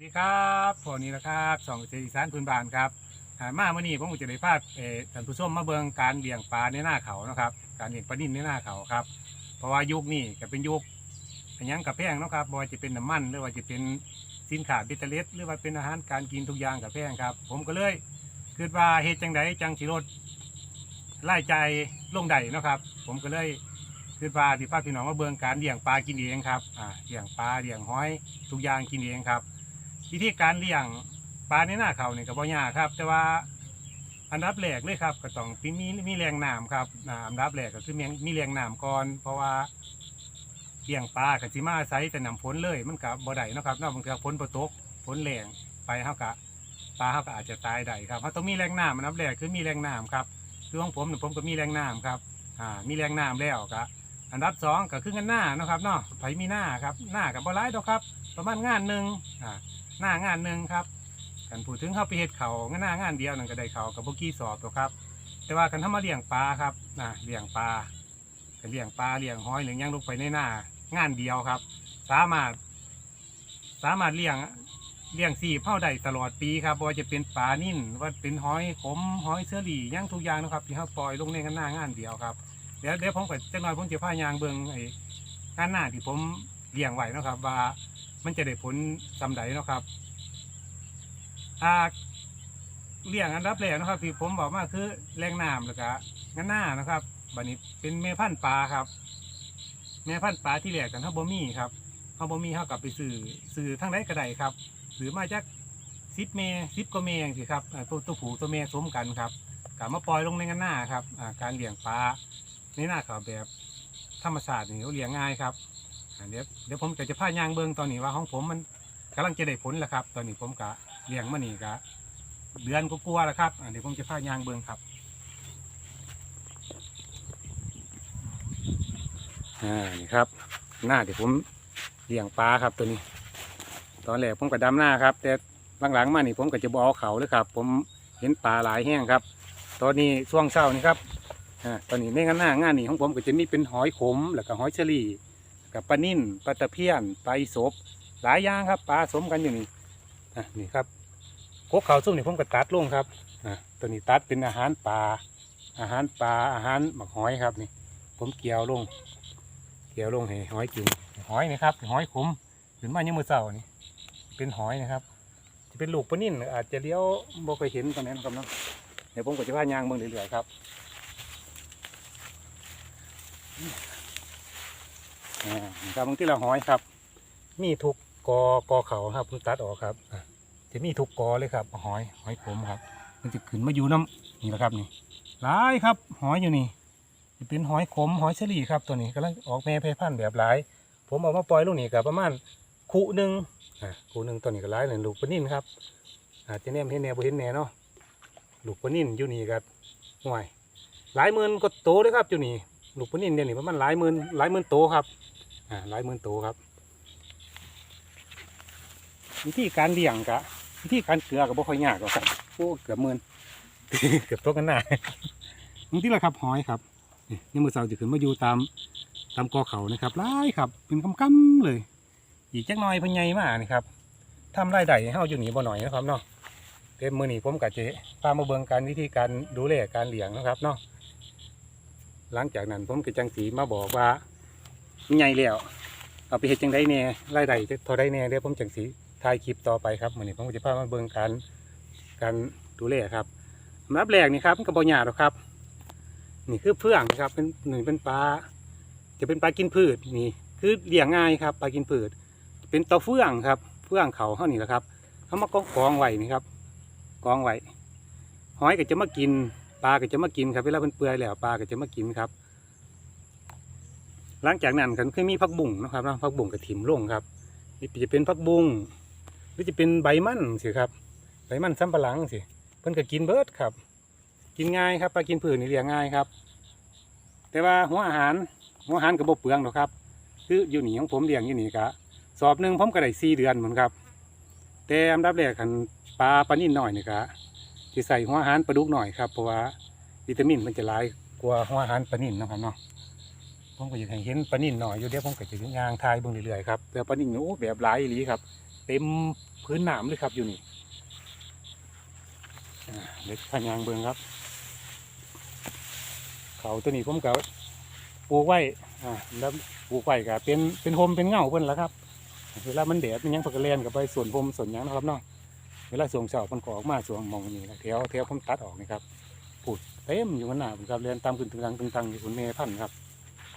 สวัสดีครับผมนี่นะครับสองเจอีสานพื้นบ้านครับอ่ามาเมื่อนี้ผมก็จะได้พาเออท่านผู้ชมมาเบิงการเลี้ยงปลาในหน้าเขานะครับ การเลี้ยงปลานิ่นในหน้าเขาครับ เพราะว่ายุคนี้ก็เป็นยุคอันยังกับแพงนะครับบ่ว่าจะเป็นน้ำมันหรือว่าจะเป็นสินค้าเบตเตอร์เลสหรือว่าเป็นอาหารการกินทุกอย่างกับแพงครับ ผมก็เลยคิดว่าเฮ็ดจังไดจังสิลดรายจ่ายลงใดนะครับ ผมก็เลยคิดว่าที่พาพี่น้องมาเบิงการเลี้ยงปลากินเองครับอ่าเลี้ยงปลาเลี้ยงหอยทุกอย่างกินเองครับ วิธีการเลี้ยงปลาในหน้าเขาเนี่ยก็บ่ยากครับ แต่ว่าอันดับแรกเลยครับก็ต้องมีมีแรงน้ำครับอ่าอันดับแรกก็คือมีมีแรงน้ำก่อนเพราะว่าเลี้ยงปลาก็สิมาใช้แต่น้ำฝนเลยมันก็บ่ได้เนาะครับเนอกบางทีฝนบ่ตกฝนแรงไปเฮาก็ปลาเฮาก็อาจจะตายได้ครับเฮาะต้องมีแรงน้ำอันดับแรกคือมีแรงน้ำครับคือของผมเนี่ยผมก็มีแรงน้ำครับอ่ามีแรงน้ำแล้วก็อันดับสองก็คือเงินหน้านะครับเนาะไผมีหน้าครับหน้ากับบ่ร้ายดอกครับ ประมาณงานหนึ่งอ่า หน้างานหนึ่งครับกันพูดถึงเข้าไปเฮ็ดเขางานหน้างานเดียวนั่นก็ได้เขากับพวกกี้สอบตัวครับ แต่ว่ากันถ้ามาเลี้ยงปลาครับนะเลี้ยงปลาเลี้ยงปลาเลี้ยงหอยหรือหยังลงไปในหน้างานเดียวครับ สามารถ สามารถเลี้ยงเลี้ยงสี่เผ่าได้ตลอดปีครับว่าจะเป็นปลานิ่นว่าเป็นหอยขมหอยเสือหลี่หยังทุกอย่างนะครับที่เขาปล่อยลงในงานหน้างานเดียวครับเดี๋ยวเดี๋ยวผมก็จะน้อยผมจะพายางเบิงไอ้งานหน้าที่ผมเลี้ยงไว้นะครับว่า มันจะได้ผลสำใดเนาะครับอ่าเลี้ยงอันดับแรกนะครับที่ผมบอกมาคือแรงน้ำแล้วก็งั้นหน้านะครับบัดนี้เป็นแม่พันธุ์ปลาครับ แม่พันธุ์ปลาที่แรกกันเขาบ่มีครับเขาบ่มีเขากลับไปซื้อซื้อทั้งไรก็ได้ครับซื้อมาจากซิปเมซิปก็เมงสิครับตัวตัวผูตัวเมสมกันครับกลับมาปล่อยลงในงั้นหน้าครับการเลี้ยงปลาในหน้าเขาแบบธรรมชาตินี่เขาเลี้ยงง่ายครับ เดี๋ยวเดี๋ยวผมก็จะพายางเบิงตอนนี้ว่าของผมมันกำลังจะได้ผลแล้วครับ ตอนนี้ผมกะเลี้ยงมานี่ก็เดือนก็กลัวๆแล้วครับเดี๋ยวผมจะพายางเบิงครับอ่านี่ครับ หน้าที่ผมเลี้ยงปลาครับตัวนี้ ตอนแรกผมก็ดำหน้าครับ แต่หลังๆมานี่ผมก็จะบอเขาเลยครับ ผมเห็นปลาหลายแห้งครับ ตอนนี้ช่วงเช้านี่ครับอ่าตอนนี้ในงานหน้างานนี้ของผมก็จะมีเป็นหอยขมแล้วก็หอยเชอรี่ กับปลานิ่นปลาตะเพียนปลาอีสบหลายอย่างครับปลาสมกันอยู่นี่อะนี่ครับกกเขาส้มนี่ผมก็ตัดลงครับอะตัวนี้ตัดเป็นอาหารปลาอาหารปลาอาหารหมักหอยครับนี่ ผมเกี่ยวลง เกี่ยวลงให้หอยกินหอยนี่ครับหอยขมขึ้นมายังมือเสานี่เป็นหอยนะครับ จะเป็นลูกปลานิ่นอาจจะเลี้ยวบ่เคยเห็นตอนนี้นะครับเนาะเดี๋ยวผมก็จะพายางเมืองเรื่อยๆครับอ่านี่ ครับบางที่เราหอยครับ มีทุกกอกอเขาครับผมตัดออกครับจะมีทุกกอเลยครับ หอยหอยขมครับ มันจะขึ้นมาอยู่น้ำนี่แหละครับนี่หลายครับ หอยอยู่นี่จะเป็นหอยขมหอยเชอรี่ครับตัวนี้กำลังออกแม่เพพันธุ์แบบหลาย ผมเอามาปล่อยลูกนี่กับประมาณคู่หนึ่งคู่หนึ่งตัวนี้ก็หลายเลยลูกปนิ่นครับอาจจะแนมเห็นแนวบ่เห็นแนวเนาะลูกปนิ่นอยู่นี่ครับห่วยหลายหมื่นก็โตเลยครับอยู่นี่ ลูกปลานิ่นเดียวนี้ประมาณหลายหมื่นหลายหมื่นโตครับอ่าหลายหมื่นโตครับ วิธีการเลี้ยงกะวิธีการเกลือกับบ่ค่อยยากหรอกครับโอ้เกือบหมื่นเกือบตัวกันหน้านี่ที่ละครับหอยครับนี่มือเสาจะขึ้นมาอยู่ตามตามกอเขานะครับหลายครับ เป็นกำกำๆเลย อีกจักน่อยพิ่นใหญ่มากนี่ครับทำไรายได้ให้เฮาอยู่หนีบ่หน่อยนะครับเนาะเต็มมือหนีผมกะจะพามาเบิ่งการวิธีการดูแลการเลี้ยงนะครับเนาะ หลังจากนั้นผมก็จังสีมาบอกว่าใหญ่แล้วเอาไปเฮ็ดจังไดแน่รายได้จะเท่าใดแน่เดี๋ยวผมจังสีถ่ายคลิปต่อไปครับวันนี้ผมจะพามาเบิ่งการการดูแลครับอันดับแรกนี่ครับมันก็บ่ยากหรอกครับ นี่คือเฟื่องนะครับเป็นหนึ่งเป็นปลาจะเป็นปลากินพืชนี่คือเลี้ยงง่ายครับปลากินพืช เป็นเตาเฟื่องครับเฟื่องเขาเท่านี้แหละครับเขามากองกองไว้นี่ครับกองไว้หอยก็จะมากิน ปลาก็จะมากินครับเวลาเป็นเปื่อยแล้วปลาก็จะมากินครับ หลังจากนั้นก็คือมีผักบุ้งนะครับนะผักบุ้งกับถิ่มลงครับนี่จะเป็นผักบุ้งหรือจะเป็นใบมันสิครับใบมันซ้ำปะหลังสิเพิ่นก็กินเบิร์ดครับ กินง่ายครับปลากินผืนนี่เลี้ยงง่ายครับ แต่ว่าหัวอาหารหัวอาหารกับบเปลืองหรอกครับ คืออยู่นี่ของผมเลี้ยงอยู่นี่กะสอบหนึ่งผมก็ได้สี่เดือนเหมือนครับ แต่อันดับแรกคันปลาปลานิ่นหน่อยนี่กะ ที่ใส่หัวหารปลาดุกหน่อยครับเพราะว่าวิตามินมันจะหลายกว่าหัวหารปลานิ่นนะครับเนาะผมก็อยากเห็นปลานิ่นหน่อยอยู่เดี๋ยวผมก็จะยางทายเบิ่งเรื่อยๆครับแต่ปลานิ่นโอ้แบบหลายอีหลีครับ เต็มพื้นหนามเลยครับอยู่นี่เด็กพยางเบิงครับ เขาตัวนี้ผมก็ปลูกไว้อ่าแล้วปลูกไว้ก็เป็นเป็นโฮมเป็นเงาเพิ่นแล้วครับเวลามันแดดมันยังผักกระเลียนกับไปสวนผมสวนยังนะครับเนาะ เวลาสวงเสามันก็ออกมาสวงมองนี่นะแถวแถวผมตัดออกนี่ครับปูดเต็มอยู่ข้างหน้าผมครับเรียนตามขึ้นตึงตังตึงตังอยู่คุณเมย์พันธ์ครับ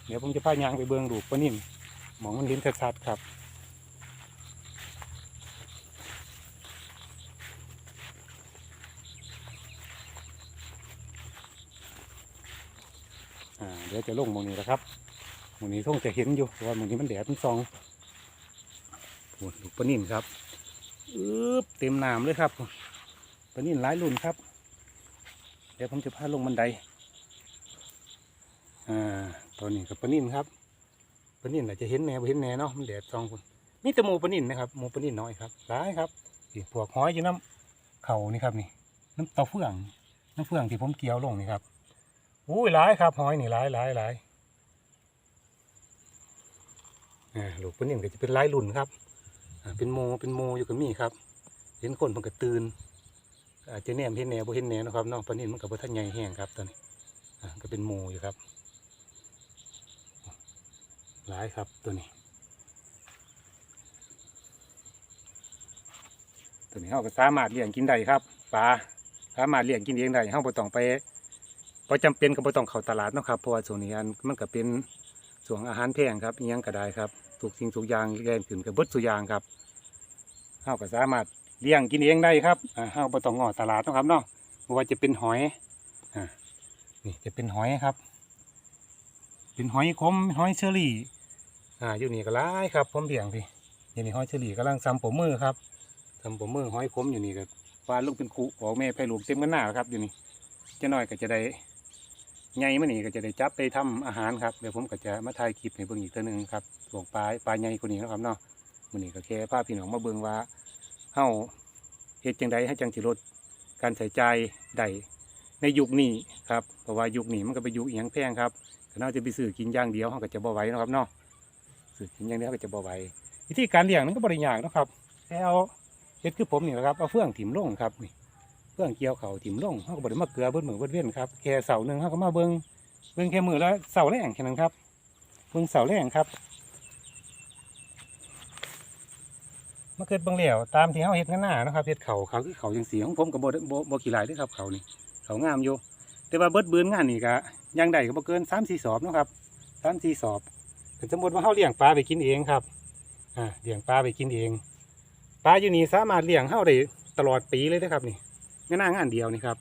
เดี๋ยวผมจะพายางไปเบืองดูปนิ่มมองมันลิ้นชัดๆครับเดี๋ยวจะลงมองนี้แหล้วครับมองนี้ท่งจะเห็นอยู่เพราะว่า มองนี้มันแดดมันซองโอ้ดูปนิ่มครับ อึ๊บเต็มน้ำเลยครับปลานิ่มหลายรุ่นครับ เดี๋ยวผมจะพาลงบันได อ่าตอนนี้กับปนิ่มครับปนิ่มอาจจะเห็นแน่เห็นแน่เนาะมันแดดซองคนนี่แต่หมูปนิ่มนะครับหมูปนิ่มน้อยครับหลายครับนี่พวกหอยอยู่น้ำเขานี่ครับนี่ น้ำเต้าเฟือง น้ำเฟืองที่ผมเกี่ยวลงนี่ครับอุ้ยหลายครับหอยนี่หลายหลายหลายอ่าลูกปนิ่มก็จะเป็นหลายรุ่นครับ เป็นโมเป็นโมอยู่กับมีครับ เห็นคนมันก็ตื่นอาจจะแนมเห็นแหนบ่เห็นแหนเนะครับน้องปลานิ่มมันก็บ่ทันใหญ่แห้งครับตอนนี้ก็เป็นโมอยู่ครับ หลายครับตัวนี้ ตัวนี้เราก็สามารถเลี้ยงกินได้ครับปลาสามารถเลี้ยงกินเองได้เราบ่ต้องไปพอจำเป็นก็บ่ต้องเข้าตลาดนะครับเพราะว่าส่วนนี้อันมันก็เป็นส่วนอาหารแพงครับอิหยังก็ได้ครับ ทุกสิ่งทุกอย่างแรงขึ้นกับเบิดทุกอย่างครับเฮาก็สามารถเลี้ยงกินเองได้ครับอ่าเฮาบ่ต้องงอตลาดนะครับเนาะบ่ว่าจะเป็นหอยอ่านี่จะเป็นหอยครับ เป็นหอยขมหอยเชอรี่อ่าอยู่นี่ก็หลายครับผมเลี้ยงพี่อยู่นี่หอยเชอรี่กำลังซ้ำปมมือครับซ้ำปมมือหอยขมอยู่นี่ก็ปลาลูกเป็นคู่ออกแม่ไผ่ลูกเต็มกันหน้าครับอยู่นี่จะน้อยก็จะได้ ไงมันนี่ก็จะได้จับไปทำอาหารครับเดี๋ยวผมก็จะมาถ่ายคลิปให้เบิ่งอีกเท่านึงครับส่งปลาปลาใหญ่คนนี้นะครับเนาะมันนี่ก็แค่พาพี่น้องมาเบิ่งว่าเฮาเฮ็ดจังใดให้จังสิลดการใส่ใจายได้ในยุคนี้ครับเพราะว่ายุคนี้มันก็เป็นยุคอีหยังแพงครับถ้าเราจะไปซื้อกินอย่างเดียวเฮาก็จะบ่ไหวเนะครับเนาะซื้อกินอย่างเดียวก็จะบ่ไหววิธีการเลี้ยงนั้นก็บ่ได้ยากนะครับแค่เอาเฮ็ดคือผมนี่แหละครับเอาเฟื่องถิ่มลงครับนี่ เพื่องเกี่ยวเขาถิ่มลงเขาก็บไดมาเกลือเบิ้ลเหมือนเบิ้ลเว้นครับแค่เสาหนึ่งเขาก็มาเบิ้งเบิ้งแค่มือแล้วเสาแรงแค่นั้นครับเบิ้งเสาแรงครับมาเกิดเบิ้งเหลี่ยวตามที่เขาเฮ็ดหน้านะครับเฮ็ดเขาเขาคือเขาจังสีของผมกับโบโบกี่ลายด้วยครับเขานี่เขางามอยู่แต่ว่าเบิดเบือนงานนี่ก็ยังได้ก็บ่เกินสามสี่สอบนะครับสามสี่สอบแต่สมมติว่าเขาเลี้ยงปลาไปกินเองครับอ่าเลี้ยงปลาไปกินเองปลาอยู่นี่สามารถเลี้ยงเข้าได้ตลอดปีเลยนะครับนี่ งานหน้างานเดียวนี่ครับ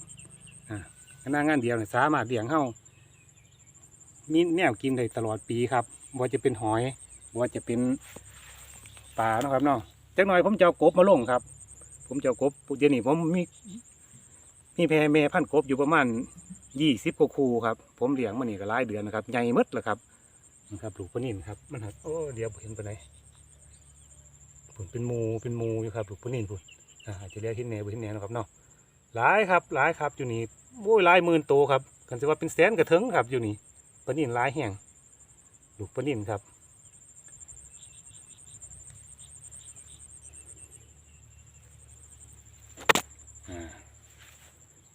อ่างานหน้างานเดียวเนี่ยสามารถเลี้ยงเข้ามีแนวกินได้ตลอดปีครับว่าจะเป็นหอยว่าจะเป็นปลานะครับเนาะจักหน่อยผมจะเอากบมาลงครับ ผมจะเอากบเดี๋ยวนี้ผมมีมีแพรแม่พันธุ์กบอยู่ประมาณยี่สิบกว่าคูครับ ผมเลี้ยงมานี่ก็หลายเดือนนะครับใหญ่มดแล้วครับนะครับลูกปนิ่นครับมันหัดโอ้เดี๋ยวเห็นปไหนผลเป็นมูเป็นมูอยู่ครับลูกปนิ่นพุ่นอ่าจจะเรียกหินแหนบ่หินแหนเนะครับเนาะ หลายครับหลายครับอยู่นี่โอ้ยหลายหมื่นโตวครับกันจะว่าเป็นแสนกระเทิงครับอยู่นี่ปนิ่นหลายแห่งลูกปนิ่นครับอ่า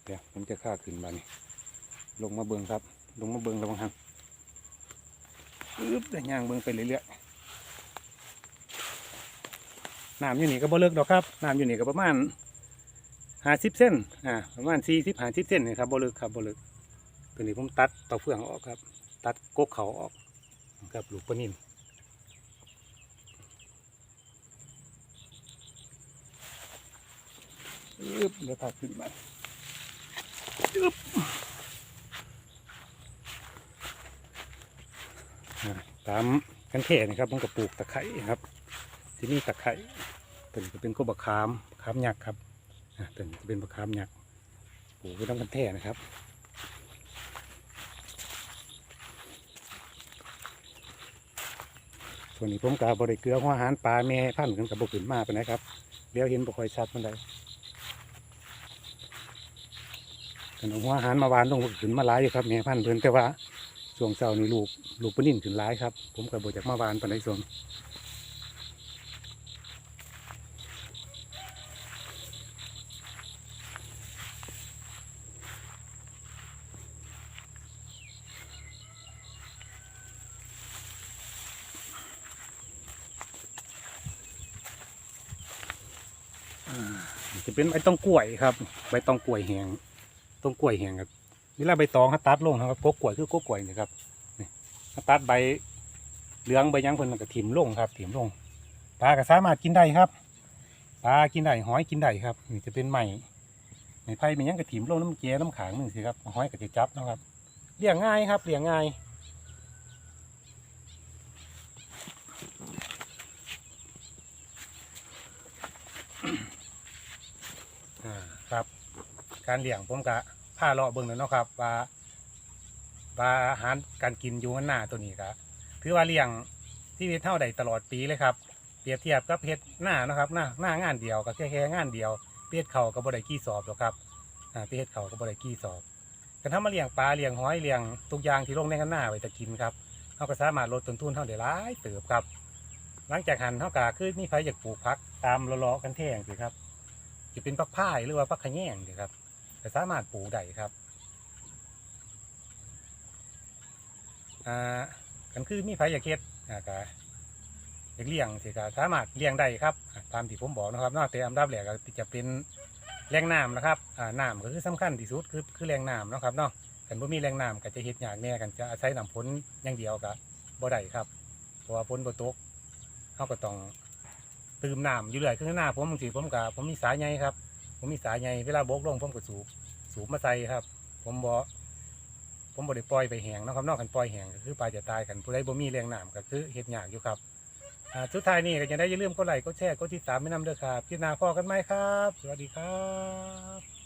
เดี๋ยวผมจะฆ่าขึ้นมานี่ลงมาเบิงครับ ลงมาเบิงระวังหังอึ๊บได้ย่างเบิงไปเรื่อยๆน้ำอยู่นี่ก็บ่เลิกดอกครับน้ำอยู่นี่ก็ประมาณ ห้าสิบเส้นอ่าประมาณสี่สิบห้าสิบเส้นนี่ครับบ่เลิกครับบ่เลิกตัวนี้ผมตัดเตาเฟืองออกครับ ตัดกกเขาออกครับลูกปลนิ่มอึ๊บเดี๋ยวพาขึ้นมาอึ๊บตามกันแค่นี่ครับผมก็ปลูกตะไคร้ครับ ที่นี่ตะไคร้ตัวนี้จะเป็นกบขามขามยักษ์ครับ อะตัวนี้จะเป็นบะขามยักษ์ปลูกไว้ต้องกันแท่นะครับส่วนนี้ผมกาบริเกลือหัวอาหารปลาแม่พันธุ์กันกับบกขึ้นมาไปนะครับเดี๋ยวเห็นบ่คอยชัดมันได้กันเอาหัวอาหารมาวานลงบ่ขึ้นมาหลายอยู่ครับแม่พันธุ์เพิ่นแต่ว่าช่วงเช้านี่ลูกลูกปนิ่นขึ้นหลายครับ ผมกับบจากมาวานปานใดส่วน จะเป็นใบตองกล้วยครับ ใบตองกล้วยแหงต้นกล้วยแหงครับเวลาใบตองเขาตัดลงครับกกกล้วยคือกกกล้วยนี่ครับนี่เขาตัดใบเหลืองใบยังเพิ่นมันก็ถิ่มลงครับถิ่มลงปลาก็สามารถกินได้ครับปลากินได้หอยกินได้ครับนี่จะเป็นใหม่ในไผ่เป็นยังก็ถิ่มลงน้ำเกลือน้ำขางนึงสิครับหอยก็จะจับนะครับเลี้ยงง่ายครับเลี้ยงง่าย อ่าครับ การเลี้ยงผมกะผ้าเลาะเบิ่งหน่อยเนาะครับว่าว่าอาหารการกินอยู่มันหน้าตัวนี้ครับถือว่าเลี้ยงที่เฮ็ดเท่าใดตลอดปีเลยครับเปรียบเทียบกับเฮ็ดหน้านะครับหน้าหน้างานเดียวก็แค่แค่งานเดียวเปียดเขาก็บ่ได้กี่สอบหรอกครับอ่าเปียดเขาก็บ่ได้กี่สอบกันถ้ามาเลี้ยงปลาเลี้ยงหอยเลี้ยงทุกอย่างที่ลงในกันหน้าไว้จะกินครับเขาก็สามารถลดต้นทุนเท่าได้หลายเติบครับ หลังจากหันเท่ากับคือมีไผอยากปลูกพักตามลาะๆกันแท่งสิครับจะเป็นพักพ่ายหรือว่าพักขะแยงเดีครับ สามารถปลูกได้ครับอ่ากันคือมีไผอยากเฮ็ดอ่าก็อยากเลี้ยงสิก็สามารถเลี้ยงได้ครับตามที่ผมบอกนะครับนอกแต่อันดับแรกก็จะเป็นแหล่งน้ำนะครับอ่าน้ำก็คือสำคัญที่สุดคือคือแหล่งน้ำนะครับเนาะกันบ่มีแหล่งน้ำก็จะเฮ็ดยากแน่กันจะอาศัยน้ำฝนอย่างเดียวก็บ่ได้ครับเพราะว่าฝนบ่ตกเฮาก็ต้องตื่มน้ำอยู่เรื่อยคือหน้าผมบางทีผมกับผมมีสายใยครับ ผมมีสายใยเวลาบกลงผมก็สูบ สูบมาใส่ครับ ผมบ่ผมบ่ได้ปล่อยไปแหงนะครับนอกกันปล่อยแหงก็คือปลาจะตายกันผู้ใดบ่มีแรงหนามก็คือเห็ดหยากอยู่ครับสุดท้ายนี่ก็จะได้อย่าลืมกดไลค์กดแชร์กดติดตามไม่นำเด้อครับคลิปหน้าพอกันไหมครับ สวัสดีครับ